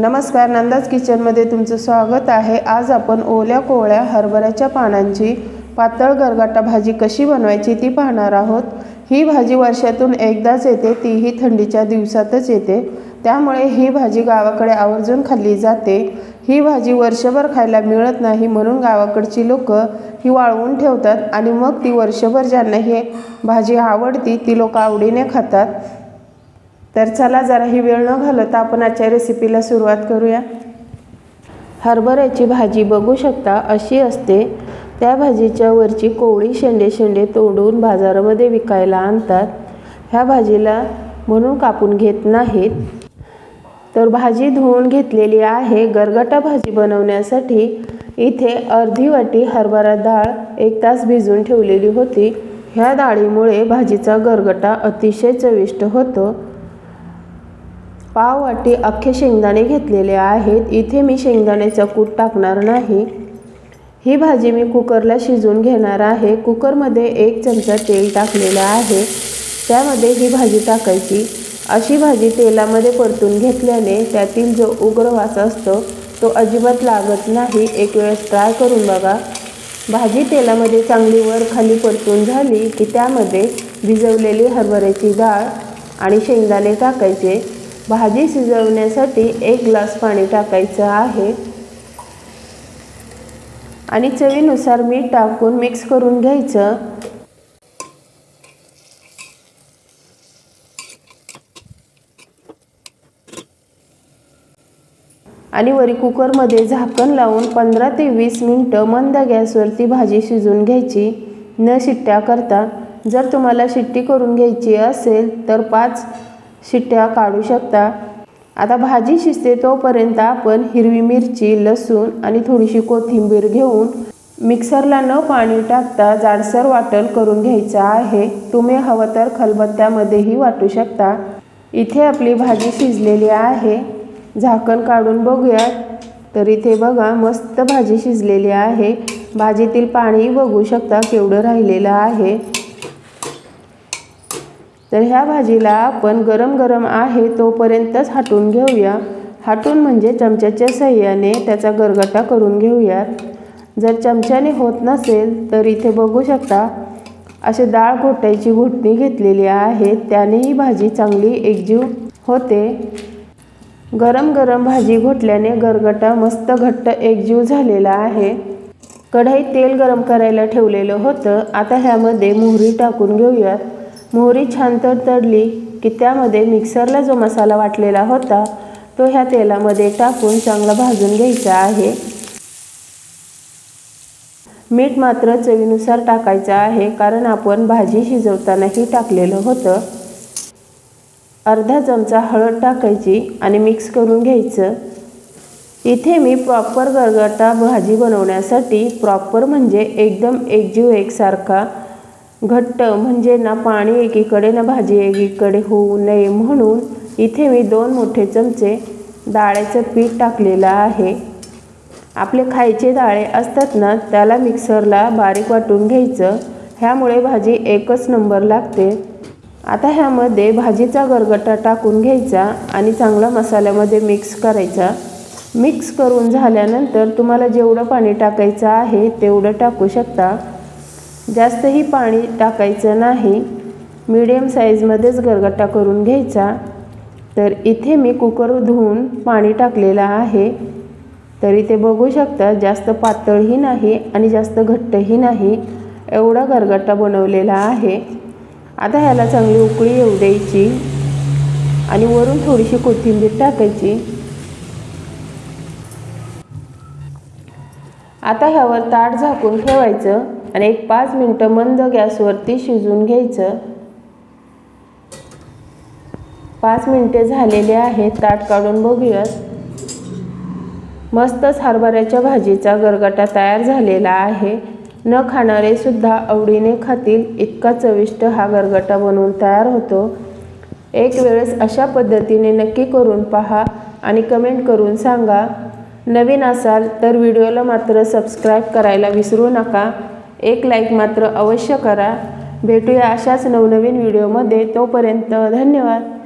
नमस्कार नंदाज किचनमध्ये तुमचं स्वागत आहे. आज आपण ओल्या कोवळ्या हरभऱ्याच्या पानांची पातळ गरगाटा भाजी कशी बनवायची ती पाहणार आहोत. ही भाजी वर्षातून एकदाच येते तीही थंडीच्या दिवसातच येते. त्यामुळे ही भाजी गावाकडे आवर्जून खाल्ली जाते. ही भाजी वर्षभर खायला मिळत नाही म्हणून गावाकडची लोक ही वाळवून ठेवतात आणि मग ती वर्षभर ज्यांना ही भाजी आवडती ती लोक आवडीने खातात. तर चला जरा ही वेळ न घालवता आपण आजच्या रेसिपीला सुरुवात करूया. हरभऱ्याची भाजी बघू शकता अशी असते. त्या भाजीच्या वरची कोवळी शेंडे शेंडे तोडून बाजारामध्ये विकायला आणतात. ह्या भाजीला म्हणून कापून घेत नाहीत. तर भाजी धुवून घेतलेली आहे. गरगटा भाजी बनवण्यासाठी इथे अर्धी वाटी हरभरा डाळ एक तास भिजून ठेवलेली होती. ह्या डाळीमुळे भाजीचा गरगटा अतिशय चविष्ट होतो. पाव वाटी अख्खे शेंगदाणे घेतलेले आहेत. इथे मी शेंगदाण्याचा कूट टाकणार नाही. ही भाजी मी कुकरला शिजवून घेणार आहे. कुकरमध्ये एक चमचा तेल टाकलेलं आहे. त्यामध्ये ही भाजी टाकायची. अशी भाजी तेलामध्ये परतून घेतल्याने त्यातील जो उग्र वास असतो तो अजिबात लागत नाही. एक वेळेस ट्राय करून बघा. भाजी तेलामध्ये चांगली वर खाली परतून झाली की त्यामध्ये भिजवलेली हरभऱ्याची डाळ आणि शेंगदाणे टाकायचे. भाजी शिजवण्यासाठी एक ग्लास पाणी टाकायचं आहे. आणि चवीनुसार मीठ टाकून मिक्स करून घ्यायचं. आणि वरी कुकरमध्ये झाकण लावून पंधरा ते वीस मिनटं मंद गॅसवरती भाजी शिजवून घ्यायची. न शिट्ट्या करता जर तुम्हाला शिट्टी करून घ्यायची असेल तर पाच शिट्ट्या काढू शकता. आता भाजी शिजते तोपर्यंत आपण हिरवी मिरची लसूण आणि थोडीशी कोथिंबीर घेऊन मिक्सरला न पाणी टाकता जाडसर वाटण करून घ्यायचं आहे. तुम्ही हवं तर खलबत्त्यामध्येही वाटू शकता. इथे आपली भाजी शिजलेली आहे. झाकण काढून बघूया तर इथे बघा मस्त भाजी शिजलेली आहे. भाजीतील पाणी बघू शकता केवढं राहिलेलं आहे. तर ह्या भाजीला आपण गरम गरम आहे तोपर्यंतच हाटून घेऊया. हाटून म्हणजे चमच्याच्या सहाय्याने त्याचा गरगटा करून घेऊयात. जर चमच्याने होत नसेल तर इथे बघू शकता असे डाळ घोटायची घोटणी घेतलेली आहे. त्यानेही भाजी चांगली एकजीव होते. गरम गरम भाजी घोटल्याने गरगटा मस्त घट्ट एकजीव झालेला आहे. कढईत तेल गरम करायला ठेवलेलं होतं. आता ह्यामध्ये मोहरी टाकून घेऊयात. मोहरी छान तडतडली की त्यामध्ये मिक्सरला जो मसाला वाटलेला होता तो ह्या तेलामध्ये टाकून चांगला भाजून घ्यायचा आहे. मीठ मात्र चवीनुसार टाकायचं आहे कारण आपण भाजी शिजवतानाही टाकलेलं होतं. अर्धा चमचा हळद टाकायची आणि मिक्स करून घ्यायचं. इथे मी प्रॉपर गरगटा भाजी बनवण्यासाठी प्रॉपर म्हणजे एकदम एकजीव एकसारखा घट्ट म्हणजे ना पाणी एकीकडे ना भाजी एकीकडे होऊ नये म्हणून इथे मी दोन मोठे चमचे डाळ्याचं पीठ टाकलेलं आहे. आपले खायचे डाळे असतात ना त्याला मिक्सरला बारीक वाटून घ्यायचं. ह्यामुळे भाजी एकच नंबर लागते. आता ह्यामध्ये भाजीचा गरगटा टाकून घ्यायचा आणि चांगला मसाल्यामध्ये मिक्स करायचा. मिक्स करून झाल्यानंतर तुम्हाला जेवढं पाणी टाकायचं आहे तेवढं टाकू शकता. जास्तही पाणी टाकायचं नाही. मीडियम साईजमध्येच गरगट्टा करून घ्यायचा. तर इथे मी कुकर धुवून पाणी टाकलेलं आहे. तर इथे बघू शकता जास्त पातळही नाही आणि जास्त घट्टही नाही. एवढा गरगट्टा बनवलेला आहे. आता ह्याला चांगली उकळी येऊ द्यायची आणि वरून थोडीशी कोथिंबीर टाकायची. आता ह्यावर ताट झाकून ठेवायचं. आणि एक पाच मिनटं मंद गॅसवरती शिजवून घ्यायचं. पाच मिनटे झालेले आहेत ताट काढून बघूयात. मस्तच हरभऱ्याच्या भाजीचा गरगटा तयार झालेला आहे. न खाणारे सुद्धा आवडीने खातील इतका चविष्ट हा गरगटा बनवून तयार होतो. एक वेळेस अशा पद्धतीने नक्की करून पहा आणि कमेंट करून सांगा. नवीन असाल तर व्हिडिओला मात्र सबस्क्राईब करायला विसरू नका. एक लाईक मात्र अवश्य करा. भेटूया अशाच नवनवीन व्हिडिओमध्ये तोपर्यंत धन्यवाद.